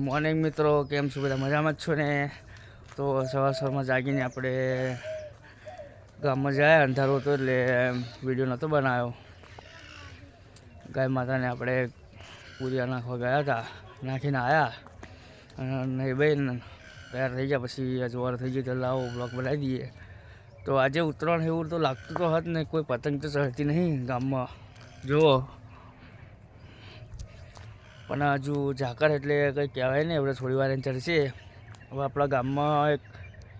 Morning મિત્રો. કેમ છો? બધા મજામાં જ છો ને? તો સવાર સવારમાં જાગીને આપણે ગામમાં જાય. અંધારો હતો એટલે વીડિયો નહોતો બનાવ્યો. ગાય માતાને આપણે પૂરિયા નાખવા ગયા હતા. નાખીને આવ્યા અને ભાઈ તૈયાર થઈ ગયા. પછી અજવાર થઈ ગયું તો લાવો બ્લોક બનાવી દઈએ. તો આજે ઉત્તરાયણ એવું તો લાગતું તો હતું ને, કોઈ પતંગ તો ચડતી નહીં ગામમાં. જુઓ. પણ હજુ ઝાકર એટલે કંઈ કહેવાય નહીં, આપણે થોડી વાર ચડશે. હવે આપણા ગામમાં એક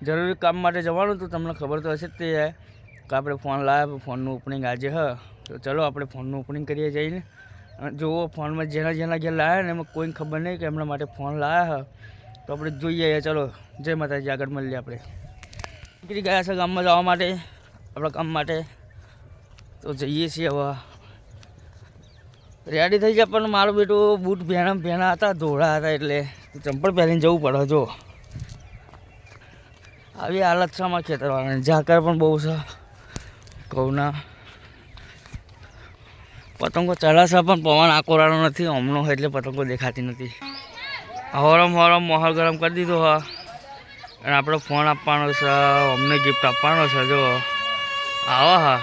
જરૂરી કામ માટે જવાનું હતું, તમને ખબર તો હશે જ તે કે આપણે ફોન લાવ્યા ફોનનું ઓપનિંગ આજે હ. તો ચલો આપણે ફોનનું ઓપનિંગ કરીએ જઈને. અને જુઓ, ફોનમાં જેના જેના ઘેર લાવ્યા ને એમાં કોઈને ખબર નહીં કે એમના માટે ફોન લાવ્યા હ. તો આપણે જોઈએ ચલો, જય માતાજી, આગળ મળીએ આપણે. નીકળી ગયા છે ગામમાં જવા માટે, આપણા કામ માટે. તો જઈએ છીએ હવે. રેડી થઈ જાય પણ મારું બેટું બૂટ ભેણા ભેણા હતા, ધોળા હતા એટલે ચંપલ પહેરીને જવું પડે, જો. આવી હાલત છે અમારા ખેતરવાળાની. ઝાકર પણ બહુ છે, ઘઉંના. પતંગો ચડાશે પણ પવન આકોરાનો નથી, હમણો એટલે પતંગો દેખાતી નથી. હરમ હરમ મોહર ગરમ કરી દીધો હા. અને આપણો ફોન આપવાનો છે, અમને ગિફ્ટ આપવાનો છે, જો. આવો હા.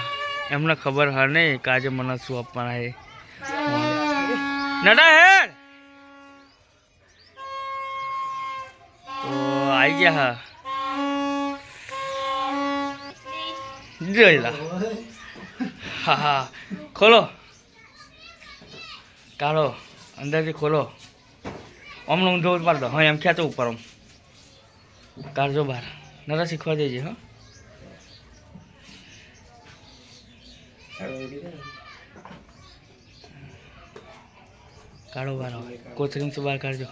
એમને ખબર હા નહીં કાજે મને શું આપવાના છે. નડા હેડ. તો આવી ગયા હા. જોઈ લા. હા હા. ખોલો. કાઢો અંદરથી ખોલો. હમણાં ઊંધો જ પાડ દો. હા, એમ ખેંચો ઉપર આમ. કાઢજો બહાર. નરા શીખવા દેજે, હા. કાઢો બહાર હવે. કોથળીમાંથી બહાર કાઢજો.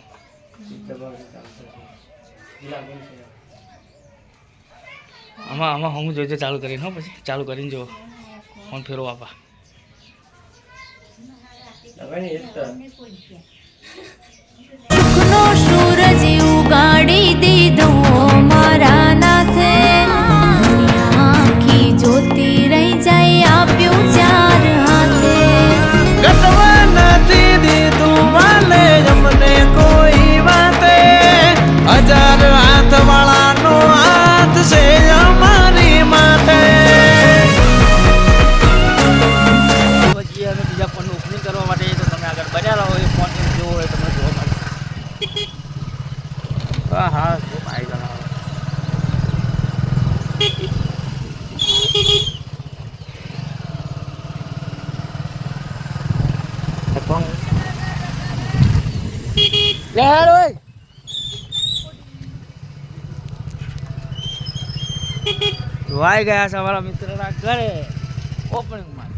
આમાં આમાં હું જોઈજો ચાલુ કરીને હો, પછી ચાલુ કરીને જુઓ. ફોન ફેરો આપા. સુખનો લે હેડ ઓય. વાઈ ગયા છે મારા મિત્રના ઘરે. ઓપનિંગમાં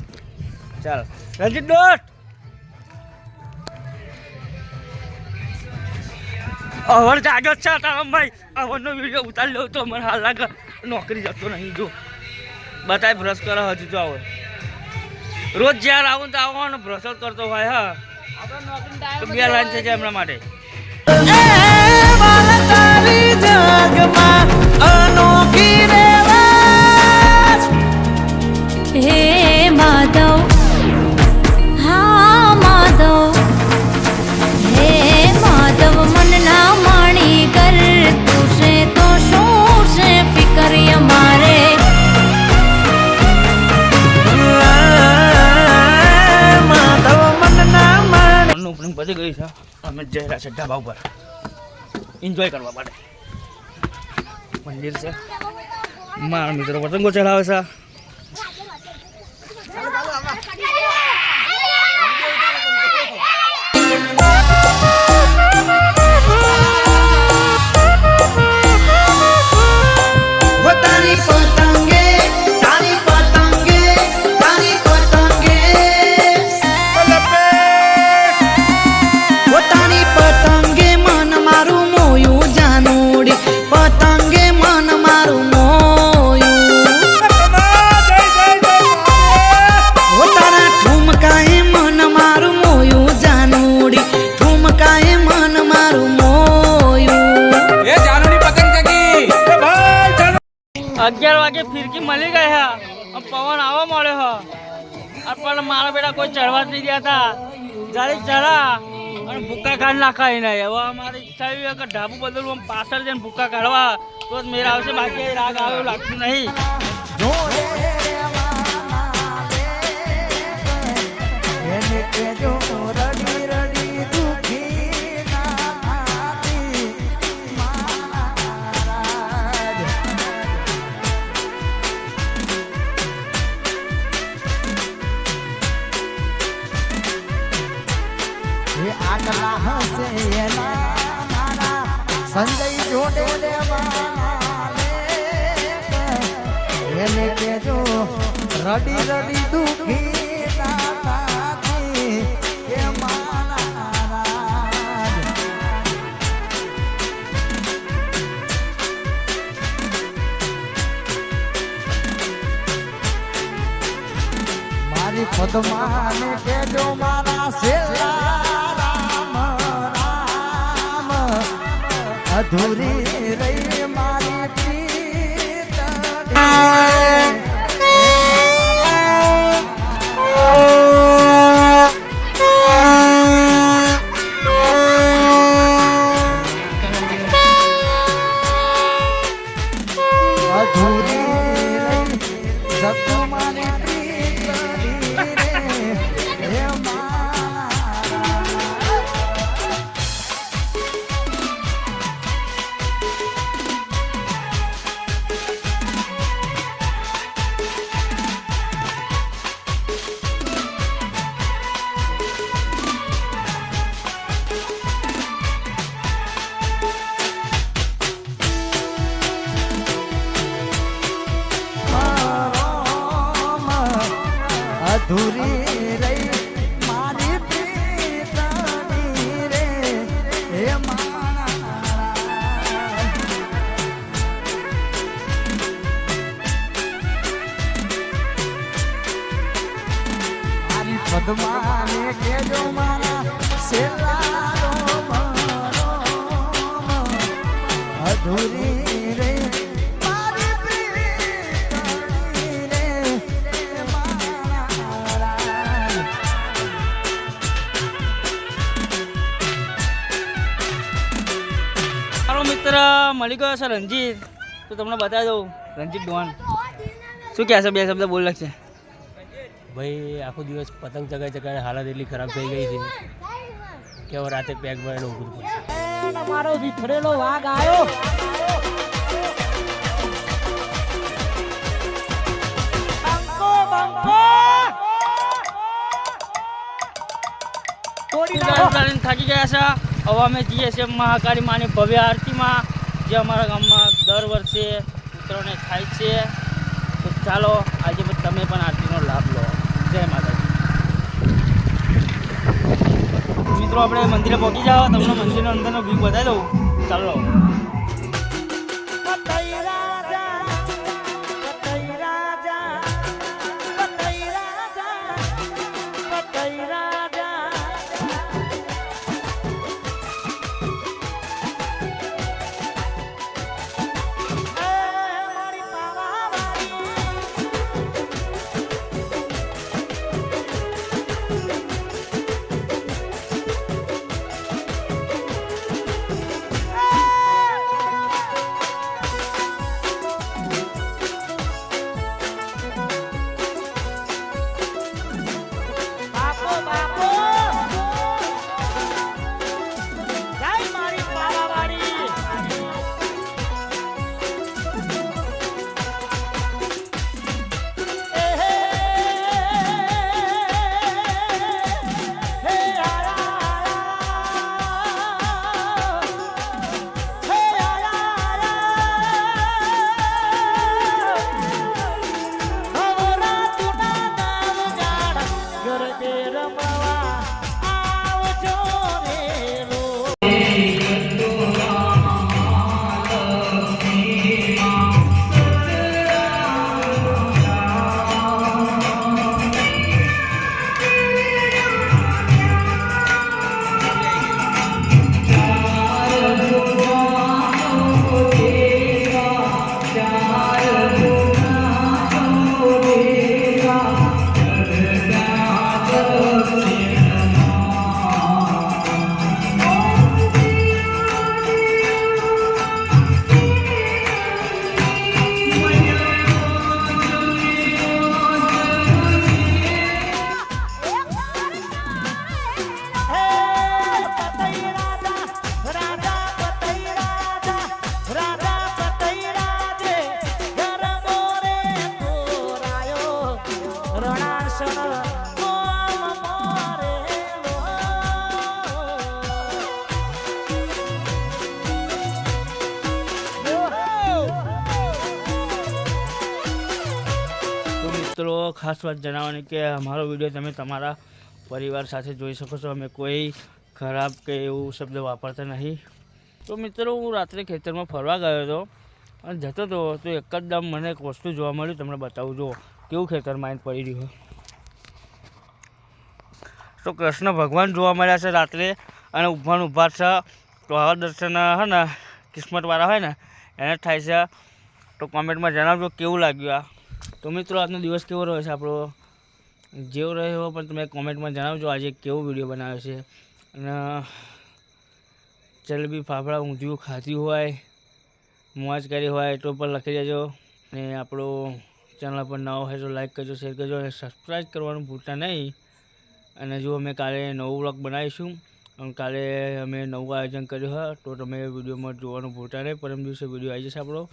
ચાલો. રંજીત ડોટ અવર જાગ્યો જ છે તારા ભાઈ અવરનો વીડિયો ઉતારી લો તો મને હાલ લાગે. નોકરી જતો નહીં જો. બતાય બ્રશ કરો હજુ તો આવો. રોજ જ્યારે આવું તો આવો જ કરતો હોય, હા. તો બે લાઈન છે જાય એમના માટે. અનોખી જઈ રહ્યા છે ઢાબા ઉપર. એન્જોય કરવા માટે. મંદિર છે. મારા મિત્રો પતંગો ચલાવે છે. વાગે ફિરકી મળી ગઈ હા. પવન આવવા મળ્યો હ. પણ મારા બેટા કોઈ ચડવા નહીં ગયા હતા જ્યારે ચડા અને ભૂકા કાઢ નાખાય નહીં હવે અમારી ઈચ્છા એવી કે ઢાબુ બદલવું પાછળ જઈને ભૂકા કાઢવા. તો જ મેરા આવશે, બાકી રાગ આવે લાગતું નહીં. આગલા મારા સંજય જોડે એને કેજો રડી રડી દુખી મહારાજ. મારી પદ્માને કેજો મારા સેલા અધૂરી અધૂરી રહી મારી પ્રીતની રે હે મારા. પદ્માને કેજો મારા મરોમ અધૂરી ગયો છે રણજીત? તો તમને બતાવી દઉં રણજીત ડોન શું કહે છે બે શબ્દ બોલ લાગશે? ભાઈ આખો દિવસ પતંગ ચગાઈ ચગાઈને હાલત એટલી ખરાબ થઈ ગઈ છે કે હવે રાતે પેક ભરાઈને ઊંઘવું પડશે. મારો વિથરેલો વાઘ આવ્યો થાકી ગયા છે? હવે અમે જઈએ છીએ મહાકાળી માની ભવ્ય આરતીમાં. જે અમારા ગામમાં દર વર્ષે ઉત્તરાયણે થાય છે. તો ચાલો, આજે તમે પણ આરતીનો લાભ લો. જય માતાજી. મિત્રો, આપણે મંદિરે પહોંચી જાઓ. તમને મંદિરનો અંદરનો વ્યૂ બતાવી દઉં. ચાલો. পাওয়া મિત્રો, ખાસ વાત જણાવવાની કે અમારો વીડિયો તમે તમારા પરિવાર સાથે જોઈ શકો છો. અમે કોઈ ખરાબ કે એવું શબ્દ વાપરતા નહીં. તો મિત્રો, હું રાત્રે ખેતરમાં ફરવા ગયો હતો અને જતો હતો તો એકદમ મને એક વસ્તુ જોવા મળ્યું. તમને બતાવું, જુઓ, કેવું ખેતરમાં આવીને પડી રહ્યું તો કૃષ્ણ ભગવાન જોવા મળ્યા છે રાત્રે અને ઊભાને ઊભા છે. તો આવા દર્શન, હે ને, કિસ્મતવાળા હોય ને, એને થાય છે. તો કોમેન્ટમાં જણાવજો કેવું લાગ્યું આ. તો મિત્રો, આજનો દિવસ કેવો રહ્યો છે આપણો? જેવો રહ્યો, પણ તમે કોમેન્ટમાં જણાવજો આજે કેવો વીડિયો બનાવ્યો છે. અને જલેબી ફાફડા, ઊંધિયું ખાતી હોય, મોજ કરી હોય તો પણ લખી દેજો. અને આપણો ચેનલ પર નવો હોય તો લાઈક કરજો, શેર કરજો, અને સબસ્ક્રાઈબ કરવાનું ભૂલતા નહીં. અને જો અમે કાલે નવું વ્લોગ બનાવીશું, અને કાલે અમે નવું આયોજન કર્યું હોય, તો તમે વિડીયોમાં જોવાનું ભૂલતા નહીં. પરમ દિવસે વીડિયો આવી જશે આપણો.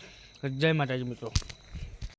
જય માતાજી મિત્રો.